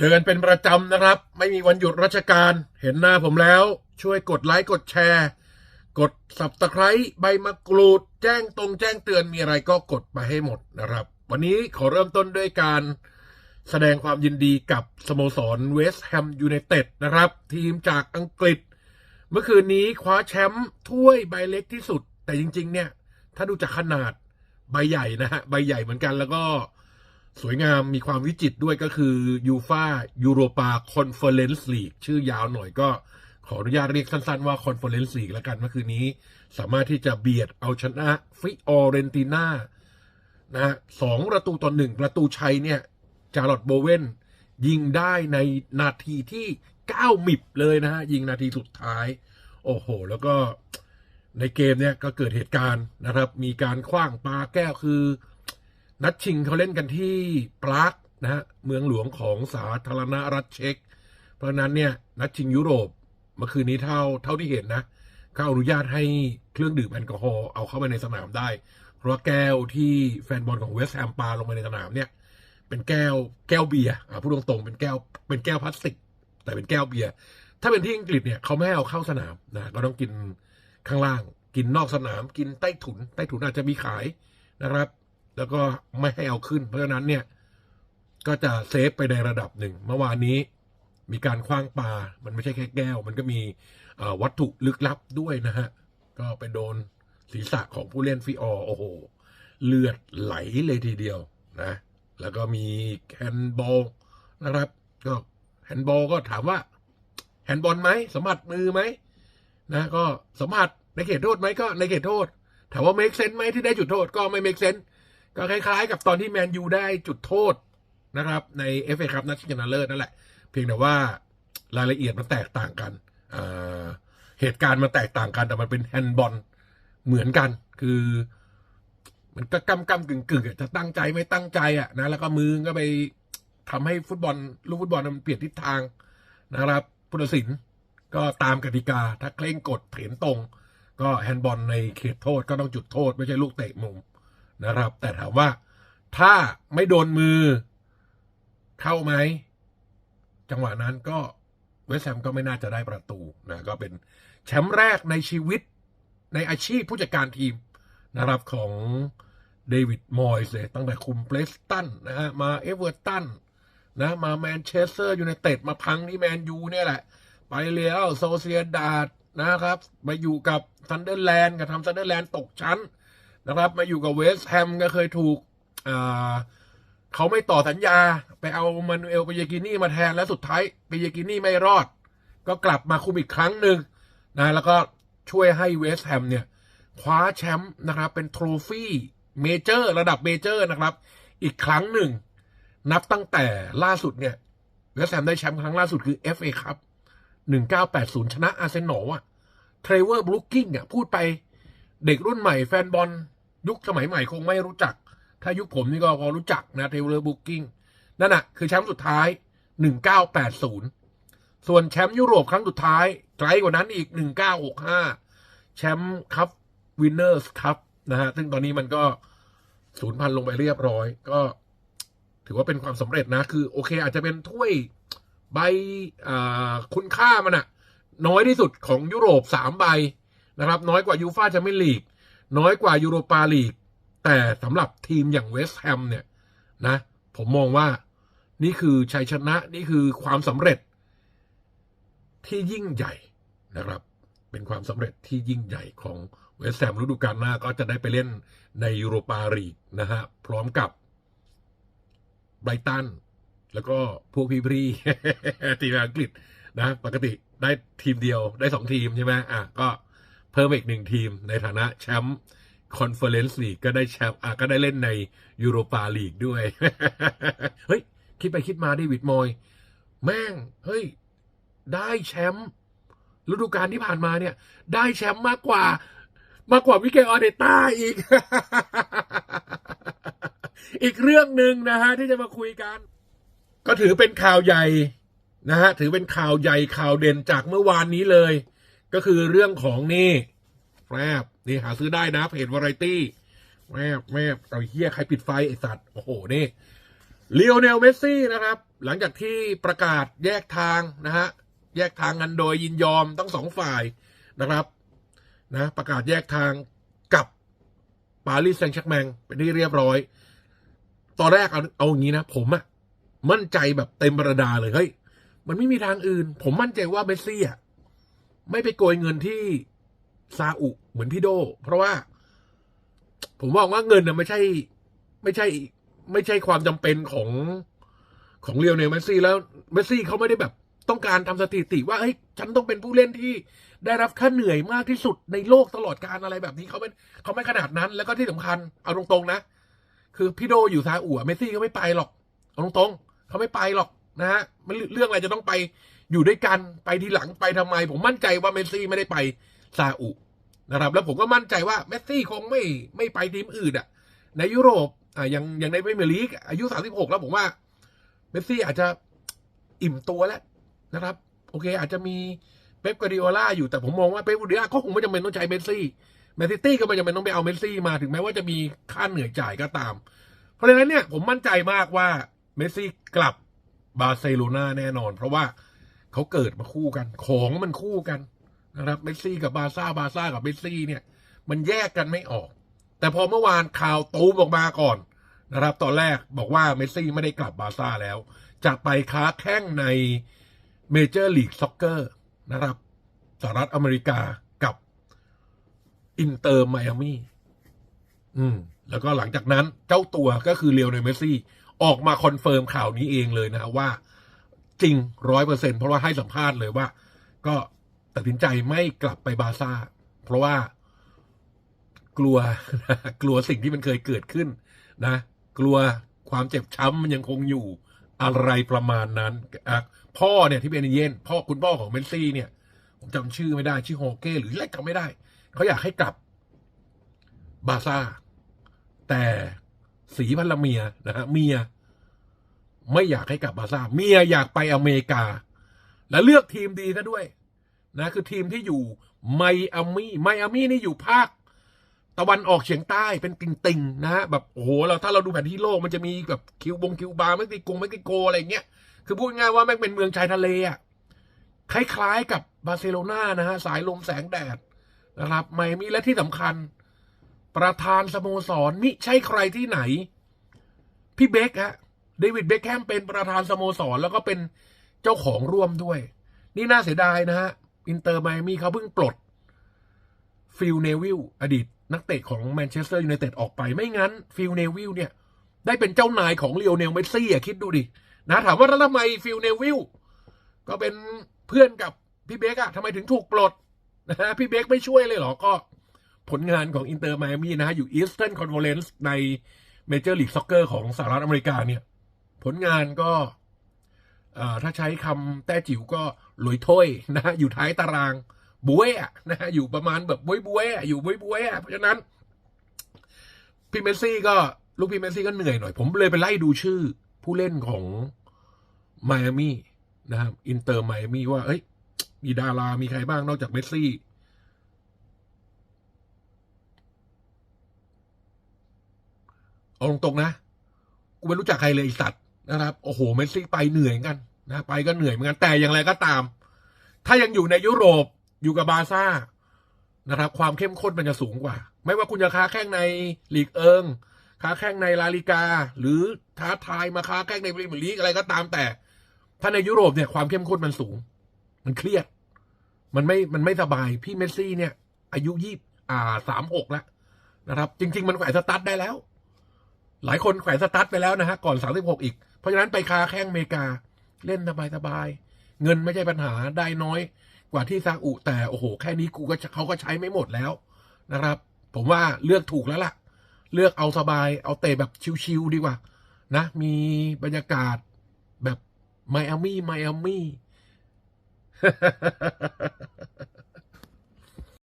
เจอกันเป็นประจำนะครับ ไม่มีวันหยุดราชการ เห็นหน้าผมแล้ว ช่วยกดไลค์กดแชร์ กด subscribe ใบมะกรูด แจ้งตรงแจ้งเตือนมีอะไรก็กดไปให้หมดนะครับ วันนี้ขอเริ่มต้นด้วยการแสดงความยินดีกับสโมสรเวสต์แฮมยูไนเต็ดนะครับ ทีมจากอังกฤษ เมื่อคืนนี้คว้าแชมป์ถ้วยใบเล็กที่สุด แต่จริง ๆ เนี่ย ถ้าดูจากขนาดใบใหญ่นะฮะใบใหญ่เหมือนกันแล้วก็ สวยงามมีความวิจิตรด้วยก็คือยูฟายูโรปาคอนเฟอเรนซ์ลีกชื่อยาวหน่อยก็ขออนุญาตเรียกสั้นๆว่าคอนเฟอเรนซ์ลีกแล้วกันเมื่อคืนนี้ สามารถที่จะเบียดเอาชนะฟิออเรนติน่านะฮะสองประตูต่อหนึ่งประตูชัยเนี่ยจาร์ลอตโบเวนยิงได้ในนาทีที่เก้ามิบเลยนะฮะ ยิงนาทีสุดท้าย โอ้โห แล้วก็ในเกมเนี่ยก็เกิดเหตุการณ์นะครับ มีการคว้างปาแก้วคือ นัดชิงเขาเล่นกันที่ปรากนะฮะเมืองหลวงของสาธารณรัฐเช็ก เพราะนั้นเนี่ยนัดชิงยุโรปเมื่อคืนนี้เท่าเท่าที่เห็นนะเขาอนุญาตให้เครื่องดื่มแอลกอฮอล์เอาเข้าไปในสนามได้ เพราะแก้วที่แฟนบอลของเวสต์แฮมปาลงไปในสนามเนี่ย เป็นแก้วแก้วเบียร์อะพูดตรงๆเป็นแก้วเป็นแก้วพลาสติก แต่เป็นแก้วเบียร์ถ้าเป็นที่อังกฤษเนี่ยเขาไม่ให้เอาเข้าสนามนะก็ต้องกินข้างล่าง กินนอกสนาม กินใต้ถุน ใต้ถุนอาจจะมีขายนะครับ แล้วก็ไม่ให้เอาขึ้น เพราะฉะนั้นเนี่ยก็จะเซฟไปในระดับหนึ่ง เมื่อวานนี้มีการคว้างปลา มันไม่ใช่แค่แก้ว มันก็มีวัตถุลึกลับด้วยนะฮะ ก็ไปโดนศีรษะของผู้เล่นฟิออโอ้โห เลือดไหลเลยทีเดียวนะ แล้วก็มีแฮนด์บอลนะครับ ก็แฮนด์บอลก็ถามว่าแฮนด์บอลไหมสัมผัสมือไหมนะก็สัมผัสในเขตโทษไหมก็ในเขตโทษ ถามว่าเมคเซนไหมที่ได้จุดโทษก็ไม่เมคเซน ก็คล้ายๆ กับตอนที่แมนยูได้จุดโทษนะครับ ในเอฟเอคัพนัดชิงชนะเลิศนั่นแหละ เพียงแต่ว่ารายละเอียดมันแตกต่างกันเหตุการณ์มันแตกต่างกันแต่มันเป็นแฮนด์บอลเหมือนกัน คือ มันก็กำกำกึ่งกึ่งจะตั้งใจไม่ตั้งใจอะนะแล้วก็มือก็ไปทำให้ฟุตบอลลูกฟุตบอลมันเปลี่ยนทิศทางนะครับพุทธศิลป์ก็ตามกติกาถ้าเคร่งกดเถียนตรง ก็แฮนด์บอลในเขตโทษก็ต้องจุดโทษ ไม่ใช่ลูกเตะมุม นะครับ แต่ถามว่าถ้าไม่โดนมือเข้าไหม จังหวะนั้นก็เวสแฮมก็ไม่น่าจะได้ประตูนะก็เป็นแชมป์แรกในชีวิตในอาชีพผู้จัดการทีมนะครับของเดวิดมอยส์เลยตั้งแต่คุมเ e สตันนะฮะมาเอเวอร์ตันนะมาแมนเชสเตอร์ยูไนเต็ดมาพังที่แมนยูเนี่ยแหละ ไปเลี้ยวโซเซียดาดนะครับมาอยู่กับซันเดอร์แลนด์กับทำซันเดอร์แลนด์ตกชั้น นะครับมาอยู่กับเวสแฮมก็เคยถูกเขาไม่ต่อสัญญา ไปเอามานูเอลเปเยกินี่มาแทนแล้วสุดท้ายเปเยกินี่ไม่รอด ก็กลับมาคุมอีกครั้งหนึ่งนะแล้วก็ช่วยให้เวสแฮมเนี่ยคว้าแชมป์นะครับเป็นโทรฟี่เมเจอร์ระดับเมเจอร์นะครับ อีกครั้งหนึ่ง นับตั้งแต่ล่าสุดเนี่ยเวสแฮมได้แชมป์ครั้งล่าสุดคือ FA ครับ1980 ชนะอาร์เซนอลอะเทรเวอร์บรูกิ้งอะพูดไปเด็กรุ่นใหม่แฟนบอล ยุคสมัยใหม่คงไม่รู้จัก ถ้ายุคผมนี่ก็พอรู้จักนะเทเลอร์บุ๊กิ้งนั่นน่ะ คือแชมป์สุดท้าย 1980 ส่วนแชมป์ยุโรปครั้งสุดท้าย ไกลกว่านั้นอีก 1965 แชมป์คัพวินเนอร์สคัพนะฮะ ซึ่งตอนนี้มันก็สูญพันธุ์ลงไปเรียบร้อย ก็ถือว่าเป็นความสำเร็จนะ คือโอเค อาจจะเป็นถ้วยใบคุณค่ามันอะน้อยที่สุดของยุโรปสามใบนะครับ น้อยกว่ายูฟาแชมเปี้ยนลีก น้อยกว่ายูโรปาลีก แต่สำหรับทีมอย่างเวสต์แฮมเนี่ยนะ ผมมองว่านี่คือชัยชนะนี่คือความสำเร็จ ที่ยิ่งใหญ่นะครับ เป็นความสำเร็จที่ยิ่งใหญ่ของเวสต์แฮมฤดูกาลหน้าก็จะได้ไปเล่นในยูโรปาลีกนะฮะพร้อมกับไบรตันแล้วก็พวกพี่พี่ทีมอังกฤษนะ ปกติได้ทีมเดียวได้สองทีมใช่ไหมอะก็ เพิ่มอีกหนึ่งทีมในฐานะแชมป์คอนเฟอเรนซ์ลีกก็ได้แชมป์อะก็ได้เล่นในยูโรปาลีกด้วย เฮ้ย คิดไปคิดมาเดวิดมอย แม่ง เฮ้ย ได้แชมป์ฤดูกาลที่ผ่านมาเนี่ย ได้แชมป์มากกว่ามากกว่าวิกเกอออเดต้าอีก อีกเรื่องหนึ่งนะฮะ ที่จะมาคุยกัน ก็ถือเป็นข่าวใหญ่นะฮะ ถือเป็นข่าวใหญ่ข่าวเด่นจากเมื่อวานนี้เลย ก็คือเรื่องของนี่แฟบนี่หาซื้อได้นะเพจวาไรตี้แมบแมบเอาเฮียใครปิดไฟ ไอสัตว์ โอ้โห นี่เลโอเนลเมสซี่นะครับ หลังจากที่ประกาศแยกทางนะฮะ แยกทางกันโดยยินยอมทั้งสองฝ่ายนะครับ นะ ประกาศแยกทางกับปารีสแซงต์แชร์กแมงเป็นที่เรียบร้อย ตอนแรกเอาเอาอย่างนี้นะ ผมอะมั่นใจแบบเต็มประดาเลย เฮ้ย มันไม่มีทางอื่น ผมมั่นใจว่าเมสซี่อะ ไม่ไปโกยเงินที่ซาอุเหมือนพี่โด เพราะว่า ผมมองว่าเงินน่ะไม่ใช่ ไม่ใช่ ไม่ใช่ความจำเป็นของของเรียวเนลเมสซี่แล้วเมสซี่เขาไม่ได้แบบต้องการทำสถิติว่าเฮ้ยฉันต้องเป็นผู้เล่นที่ได้รับค่าเหนื่อยมากที่สุดในโลกตลอดการอะไรแบบนี้เขาเป็นเขาไม่ขนาดนั้น แล้วก็ที่สำคัญเอาตรงๆนะ คือพี่โดอยู่ซาอุเมสซี่เขาไม่ไปหรอกเอาตรงๆเขาไม่ไปหรอกนะฮะมันเรื่องอะไรจะต้องไป อยู่ด้วยกันไปทีหลังไปทำไม ผมมั่นใจว่าเมสซี่ไม่ได้ไปซาอุนะครับ แล้วผมก็มั่นใจว่าเมสซี่คงไม่ไม่ไปทีมอื่นอะในยุโรปอ่ายังยังในพรีเมียร์ลีกอายุสามสิบหกแล้วผมว่าเมสซี่อาจจะอิ่มตัวแล้วนะครับ โอเค อาจจะมีเป๊ปกวาดิโอล่าอยู่แต่ผมมองว่าเป๊ปกวาดิโอล่าก็คงไม่จำเป็นต้องใช้เมสซี่แมนซิตี้ก็ไม่จำเป็นต้องไปเอาเมสซี่มาถึงแม้ว่าจะมีค่าเหนื่อยจ่ายก็ตาม เพราะฉะนั้นเนี่ยผมมั่นใจมากว่าเมสซี่กลับบาร์เซโลนาแน่นอน เพราะว่า เขาเกิดมาคู่กัน ของมันคู่กันนะครับเมสซี่กับบาซ่าบาซ่ากับเมสซี่เนี่ย มันแยกกันไม่ออก แต่พอเมื่อวานข่าวตูมออกมาก่อนนะครับ ตอนแรกบอกว่าเมสซี่ไม่ได้กลับบาซ่าแล้ว จะไปค้าแข้งในเมเจอร์ลีกซ็อกเกอร์นะครับสหรัฐอเมริกากับอินเตอร์ไมอามี่อืม แล้วก็หลังจากนั้นเจ้าตัวก็คือเรียวในเมสซี่ ออกมาคอนเฟิร์มข่าวนี้เองเลยนะว่า จริงร้อยเปอร์เซ็นเพราะว่าให้สัมภาษณ์เลยว่า ก็ตัดสินใจไม่กลับไปบาซ่า เพราะว่ากลัวกลัวสิ่งที่มันเคยเกิดขึ้นนะ กลัวความเจ็บช้ำมันยังคงอยู่อะไรประมาณนั้นพ่อเนี่ยที่เป็นเยนพ่อคุณพ่อของเมสซี่เนี่ย ผมจำชื่อไม่ได้ชื่อโฮเก้หรืออะไรจำไม่ได้ เขาอยากให้กลับบาซ่า แต่สีพันละเมียนะฮะเมีย ไม่อยากให้กลับบาซ่าเมียอยากไปอเมริกา และเลือกทีมดีซะด้วย นะ คือทีมที่อยู่ไมอามี่ไมอามี่นี่อยู่ภาค ตะวันออกเฉียงใต้เป็นติ่งๆนะฮะแบบโอ้โหเราถ้าเราดูแผนที่โลกมันจะมีแบบคิวบงคิวบาร์เม็กซิโกเม็กซิโกอะไรเงี้ยคือพูดง่ายว่าแม่งเป็นเมืองชายทะเลอะคล้ายๆกับบาร์เซโลนานะฮะสายลมแสงแดดนะครับไมอามี่และที่สำคัญ ประธานสโมสรมิใช่ใครที่ไหน พี่เบคฮะ เดวิดเบคแฮมเป็นประธานสโมสร แล้วก็เป็นเจ้าของร่วมด้วย นี่น่าเสียดายนะฮะ อินเตอร์ไมอามี่เขาเพิ่งปลด ฟิลเนวิลอดีตนักเตะของแมนเชสเตอร์ยูไนเต็ดออกไปไม่งั้น ฟิลเนวิลเนี่ย ได้เป็นเจ้านายของเลียวเนลเมสซี่อะคิดดูดินะถามว่าแล้วทำไมฟิลเนวิลก็เป็นเพื่อนกับพี่เบคอะทำไมถึงถูกปลดนะฮะพี่เบคไม่ช่วยเลยเหรอก็ผลงานของอินเตอร์ไมอามี่นะฮะอยู่อีสเทิร์นคอนเฟอเรนซ์ในเมเจอร์ลีกซ็อกเกอร์ของสหรัฐอเมริกาเนี่ย ผลงานก็ถ้าใช้คำแต้จิ๋วก็หลอยถ้วยนะ อยู่ท้ายตารางบวยอะนะอยู่ประมาณแบบบวยบวยอะอยู่บวยบวยอะเพราะฉะนั้นพี่เมสซี่ก็ลูกพี่เมสซี่ก็เหนื่อยหน่อย ผมเลยไปไล่ดูชื่อผู้เล่นของไมอามี่นะครับอินเตอร์ไมอามี่ว่า เอ้ย มีดารา มีใครบ้างนอกจากเมสซี่ เอาตรงๆนะ กูไม่รู้จักใครเลยไอสัตว์ นะครับโอ้โหเมสซี่ไปเหนื่อยเหมือนกันนะไปก็เหนื่อยเหมือนกันแต่อย่างไรก็ตาม ถ้ายังอยู่ในยุโรปอยู่กับบาร์ซ่านะครับ ความเข้มข้นมันจะสูงกว่า ไม่ว่าคุณจะค้าแข่งในลีกเอิงค้าแข่งในลาลิกา หรือท้าทายมาค้าแข่งในพรีเมียร์ลีกอะไรก็ตามแต่ ถ้าในยุโรปเนี่ยความเข้มข้นมันสูง มันเครียด มันไม่มันไม่สบายพี่เมสซี่เนี่ย อายุยี่อ่าสามหกแล้วนะครับ จริง ๆ มันแขวนสตาร์ทได้แล้ว หลายคนแขวนสตาร์ทไปแล้วนะฮะก่อนสามสิบหกอีก เพราะฉะนั้นไปคาแข่งอเมริกาเล่นสบายๆเงินไม่ใช่ปัญหาได้น้อยกว่าที่ซาอุแต่โอ้โห แค่นี้กูก็เขาก็ใช้ไม่หมดแล้วนะครับ ผมว่าเลือกถูกแล้วล่ะ เลือกเอาสบายเอาเตะแบบชิวๆดีกว่า นะ มีบรรยากาศแบบไมอามี่ไมอามี่